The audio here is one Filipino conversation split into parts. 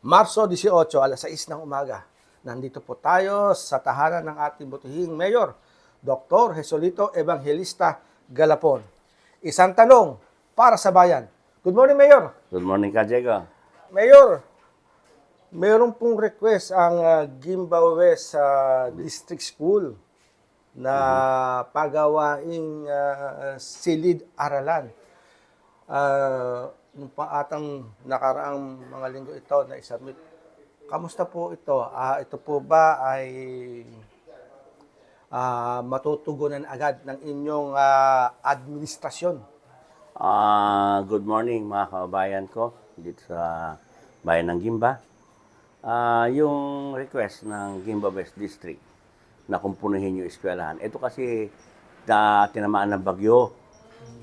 Marso 18, alas 6 ng umaga. Nandito po tayo sa tahanan ng ating butihing mayor, Dr. Jesolito Evangelista Galapon. Isang tanong para sa bayan. Good morning, Mayor. Good morning ka, Diego. Mayor, mayroon pong request ang uh, Gimba West uh, District School na pagawaing uh, silid aralan. Uh, nung pa atang nakaraang mga linggo ito na isubmit. Kamusta po ito? Ah, ito po ba ay ah, matutugunan agad ng inyong ah, administrasyon? Ah, good morning mga kababayan ko dito sa bayan ng Gimba. Ah, yung request ng Gimba West District na kumpunuhin yung eskwelahan. Ito kasi na tinamaan ng bagyo.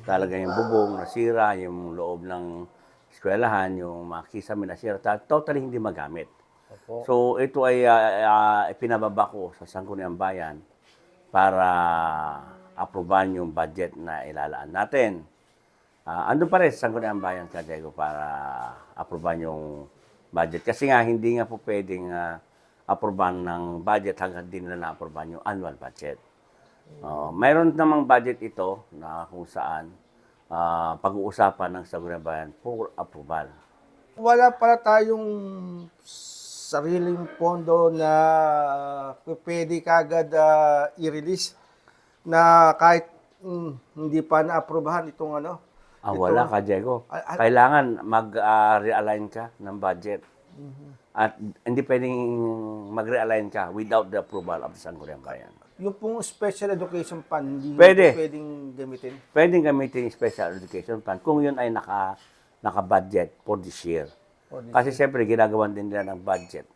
Talaga yung bubong nasira, yung loob ng eskwelahan, yung mga kisame nasira. Ta- Totally hindi magamit. Opo. So ito ay ah, ah, ipinababa ko sa Sangguniang Bayan para aproban yung budget na ilalaan natin. Ah, ando pa rin sa Sangguniang Bayan Diego, para aproban yung budget. Kasi nga, hindi nga po pwedeng ah, aproban ng budget hanggang di nila na-aproban yung annual budget. Oh, mayroon namang budget ito na kung saan ah, pag-uusapan ng Sangguniang Bayan for approval. Wala pala tayong sariling pondo na pwede kagad ah, i-release na kahit mm, hindi pa na-aprobahan itong ano. Ah, ito. wala ka, Diego. Kailangan mag-realign ka ng budget. Mm-hmm. At hindi pwedeng mag-realign ka without the approval of the Sangguniang Bayan. Yung pong special education fund, hindi Pwede. pwedeng gamitin. Pwedeng gamitin yung special education fund kung yun ay naka, naka-budget for this year. For this Kasi siyempre, ginagawan din nila ng budget.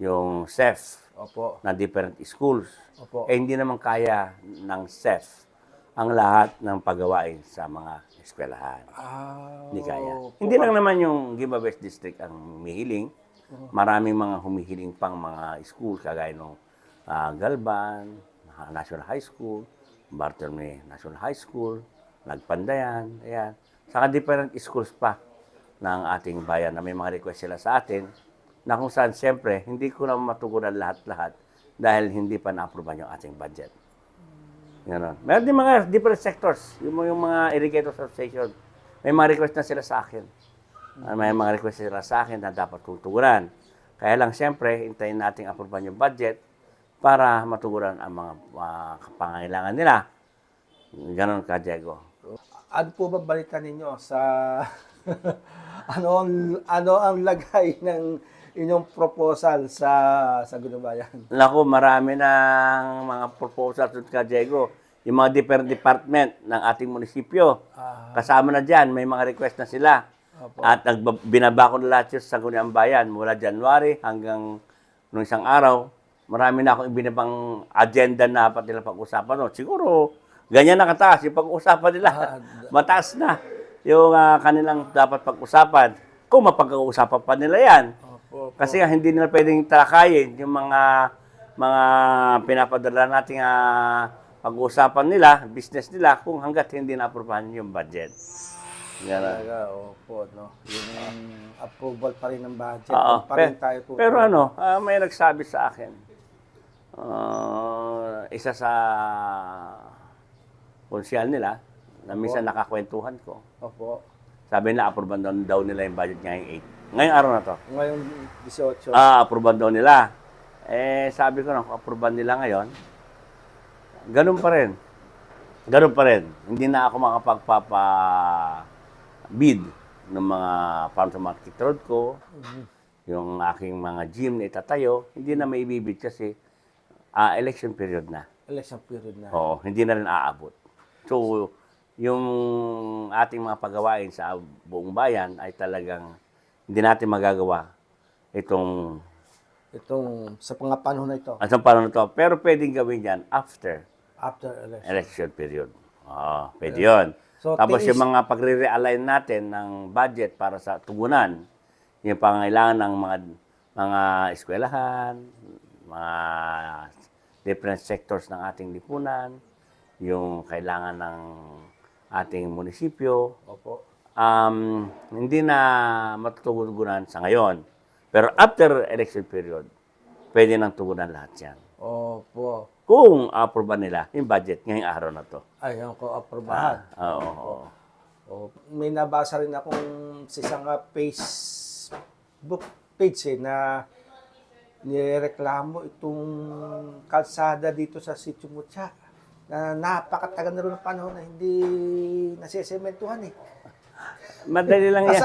Yung CEF Opo. na different schools. Opo. Eh, hindi naman kaya ng CEF ang lahat ng paggawain sa mga eskwelahan. Ah, Hindi kaya. Hindi lang naman yung Gimba West District ang humihiling. Maraming mga humihiling pang mga school kagaya ng ah, Galban, National High School, Bartolome National High School, Nagpandayan, ayan. Saka different schools pa ng ating bayan na may mga request sila sa atin na kung saan siyempre hindi ko na matugunan lahat-lahat dahil hindi pa na-approvean yung ating budget. Ganon. Meron din mga different sectors, yung, yung mga irrigator association. May mga request na sila sa akin. Ah, May mga request sila sa akin na dapat kong tugunan. Kaya lang siyempre, hintayin nating aproban yung budget para matugunan ang mga ah, pangangailangan nila. Ganon ka, Diego. Ano po ba balita ninyo sa ano ang ano ang lagay ng inyong proposal sa sa Gunubayan? Naku, marami ng mga proposals doon ka, Diego. Yung mga different department ng ating munisipyo. Ah, Kasama na dyan, may mga request na sila. Opo. At nagbab- binaba ko na lahat yun sa Guniang Bayan mula January hanggang nung isang araw. Marami na akong ibinabang agenda na dapat nila pag-usapan. No? Siguro, ganyan na kataas yung pag-uusapan nila. Ah, Mataas na yung ah, kanilang dapat pag-usapan. Kung mapag-uusapan pa nila yan. Opo. Kasi nga, hindi nila pwedeng talakayin yung mga mga pinapadala nating ah, pag-uusapan nila, business nila, kung hanggat hindi na-aprobahan yung budget. Yan. ah. Talaga, opo, no. Yung approval pa rin ng budget. Oo. pa rin Pe- tayo po. pero ano, ah, may nagsabi sa akin, ah, isa sa konsyal nila, na minsan nakakwentuhan ko, Opo. sabi na aproban daw, daw nila yung budget ngayong 8. Ngayong araw na to. Ngayong 18. Ah, aproban daw nila. Eh, sabi ko na, kung aproban nila ngayon, ganun pa rin. Ganun pa rin. Hindi na ako makapagpapa bid ng mga farm to market road ko, yung aking mga gym na itatayo, hindi na may ibibid kasi ah, election period na. Election period na. Oo, hindi na rin aabot. So, yung ating mga pagawain sa buong bayan ay talagang hindi natin magagawa itong Itong sa mga panahon na ito. at sa panahon na to. Pero pwedeng gawin yan after After election. election period. Oo, pwede yun. So, Tapos yung mga pagre-realign natin ng budget para sa tugunan, yung pangailangan ng mga mga eskwelahan, mga different sectors ng ating lipunan, yung kailangan ng ating munisipyo, Opo. um, hindi na matutugunan sa ngayon. Pero after election period, pwede nang tugunan lahat yan. Opo. Kung aproban nila yung budget ngayong araw na to. Ayun ko, aprobahan. Ah, oo, oo. Oh, may nabasa rin akong sa isang ah, Facebook page eh, na nireklamo itong kalsada dito sa Sitio Mutya na napakatagal na rin ng panahon na hindi nasisementuhan eh. Madali lang yan.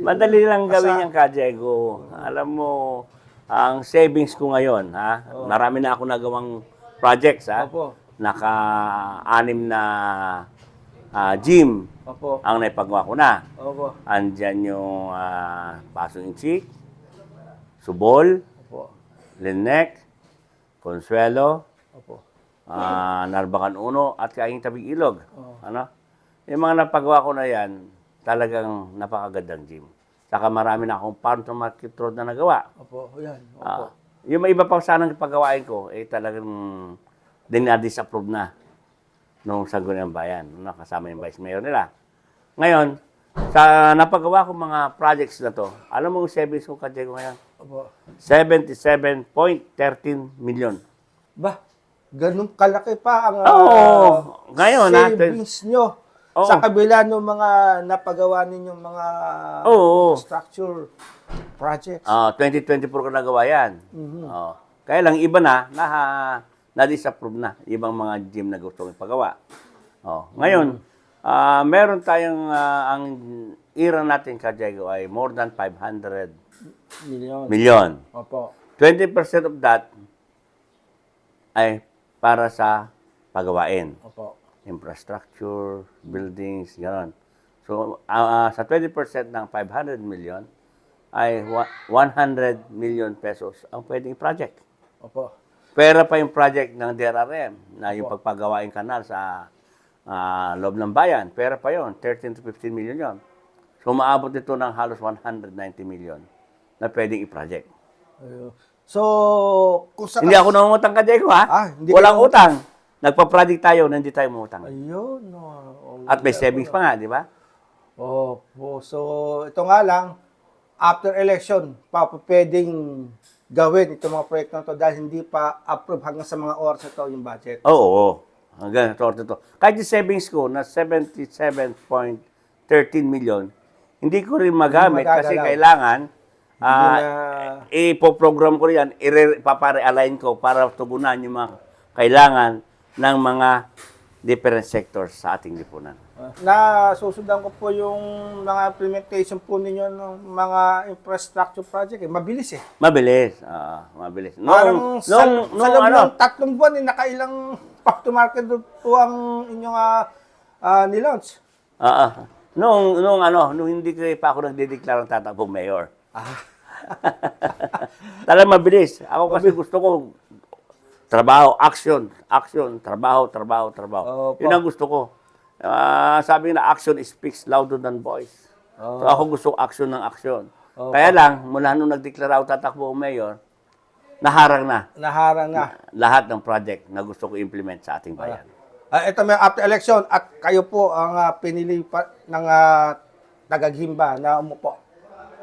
Madali lang gawin yan, Ka Diego. Alam mo, ang savings ko ngayon, ha? Marami na ako nagawang projects, ha? Opo. Naka-anim na ah, gym Opo. ang naipagawa ko na. Opo. Andyan yung uh, Pasong Inchik, Subol, Opo. Linek, Consuelo, Opo. ah Narbacan Uno, at Kaing Tabing Ilog. Oo. Ano? Yung mga napagawa ko na yan, talagang napakagandang gym. Saka marami na akong farm to market road na nagawa. Opo. Yan. Opo. Ah, yung may iba pa sanang pagawain ko, eh talagang dinadisapprove na nung Sangguniang Bayan, no, kasama yung vice mayor nila. Ngayon, sa napagawa ko mga projects na to, alam mo yung savings ko kadya ko ngayon? Opo. 77.13 million. Ba, ganun kalaki pa ang ah, Oo. Ngayon, natin- savings nyo Oo. sa kabila ng mga napagawa ninyong mga Oo. structure projects. Ah, 2024 ko nagawa yan. Oo. Kaya lang, iba na, na, na-disapprove na. Ibang mga gym na gusto kong ipagawa. Oh. Ngayon, ah, meron tayong, ah, ang ira natin ka, Diego, ay more than 500 Million. million. Opo. 20% of that ay para sa pagawain. Opo. Infrastructure, buildings, gano'n. So, ah, sa 20% ng 500 million, ay wa- 100 million pesos ang pwedeng project. Opo. Pera pa yung project ng DRRM na yung pagpagawain kanal sa ah, loob ng bayan. Pera pa yon 13 to 15 million yon. So, maabot ito ng halos 190 million na pwedeng i-project. So, kung sa... Hindi ako nangungutang ka, Diego, ha? Ah, hindi Walang utang. Nagpa-project tayo na hindi tayo mangutang. Ayun. No. At may savings pa nga, di ba? Opo. So, ito nga lang, after election, pa pwedeng gawin itong mga proyekto na to dahil hindi pa approve hanggang sa mga oras na to yung budget. Oo, oo. Hanggang ito, ito. Kahit yung savings ko na 77.13 million, hindi ko rin magamit Hindi kasi magagalaw. kailangan ah, na- ipo-program ko yan, ire- papare-align ko para tugunan yung mga kailangan ng mga different sectors sa ating lipunan. na susundan ko po yung mga implementation po ninyo ng mga infrastructure project. Eh. Mabilis eh. Mabilis. ah, mabilis. Parang Nung, sa, nung, sa loob ano, ng tatlong buwan, eh, nakailang back to market po ang inyong uh, nilaunch. ah, ah. nung, nung ano, nung hindi ko pa ako nagdedeklarang tatakbo mayor. Ah. Talagang mabilis. Ako kasi gusto ko trabaho, action, action, trabaho, trabaho, trabaho. Opo. Yun ang gusto ko. Ah, sabi na action speaks louder than voice. So ako gusto action ng action. Opo. Kaya lang, mula nung nagdeklara ako tatakbo ang mayor, naharang na Naharang na. lahat ng project na gusto ko implement sa ating bayan. Ah, ito may after election at kayo po ang ah, pinili pa ng uh, tagaghimba na umupo.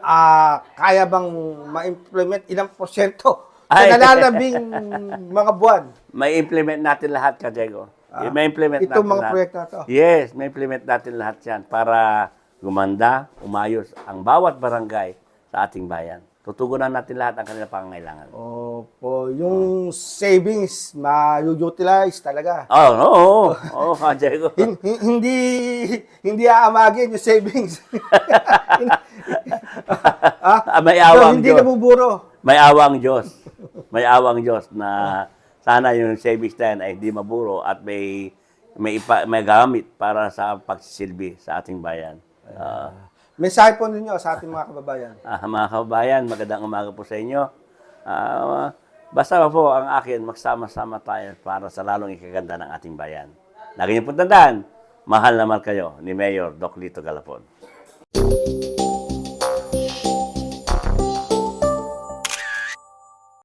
Ah, kaya bang ma-implement ilang porsyento sa Ay. nalalabing mga buwan? May implement natin lahat, ka Diego. may implement Itong natin mga lahat. proyekto na to. Yes, may implement natin lahat yan para gumanda, umayos ang bawat barangay sa ating bayan. Tutugunan natin lahat ang kanilang pangangailangan. Opo, yung savings ma-utilize talaga. Oh, oo, oo, oo, ka Diego. Hin- hin- hindi hindi aamagin yung savings. ah, may so awang hindi Diyos. nabuburo. May awang Diyos. May awang Diyos na sana yung savings na yan ay hindi maburo at may may, ipa, may gamit para sa pagsisilbi sa ating bayan. Ah, Mensahe po ninyo sa ating mga kababayan. Ah, mga kababayan, magandang umaga po sa inyo. Ah, basta po ang akin, magsama-sama tayo para sa lalong ikaganda ng ating bayan. Lagi niyo po tandaan, mahal na mahal kayo ni Mayor Doc Lito Galapon.